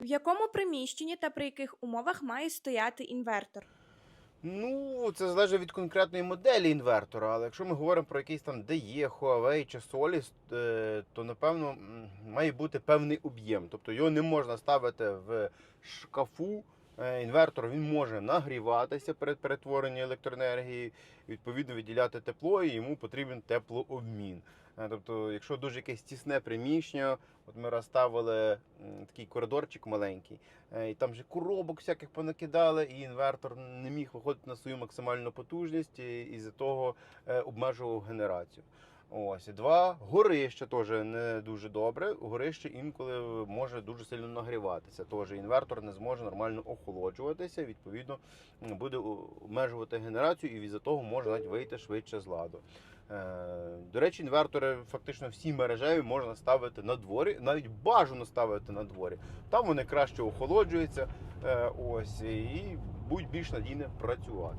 В якому приміщенні та при яких умовах має стояти інвертор? Ну, це залежить від конкретної моделі інвертора, але якщо ми говоримо про якийсь там DE, Huawei чи Solis, е, то напевно має бути певний об'єм. Тобто його не можна ставити в шкафу. Е, Інвертор він може нагріватися перед перетворенням електроенергії, відповідно виділяти тепло, і йому потрібен теплообмін. Е, Тобто, якщо дуже якесь тісне приміщення, от ми раз ставили м, такий коридорчик маленький, Е, І там же коробок всяких понакидали, і інвертор не міг виходити на свою максимальну потужність, і, і з того обмежував генерацію. Ось два горище теж не дуже добре. Горище інколи може дуже сильно нагріватися. Теж інвертор не зможе нормально охолоджуватися. Відповідно, буде обмежувати генерацію, і від того може навіть вийти швидше з ладу. Е, До речі, інвертори фактично всі мережеві можна ставити на дворі, навіть бажано ставити на дворі. Там вони краще охолоджуються, е, ось і будуть більш надійно працювати.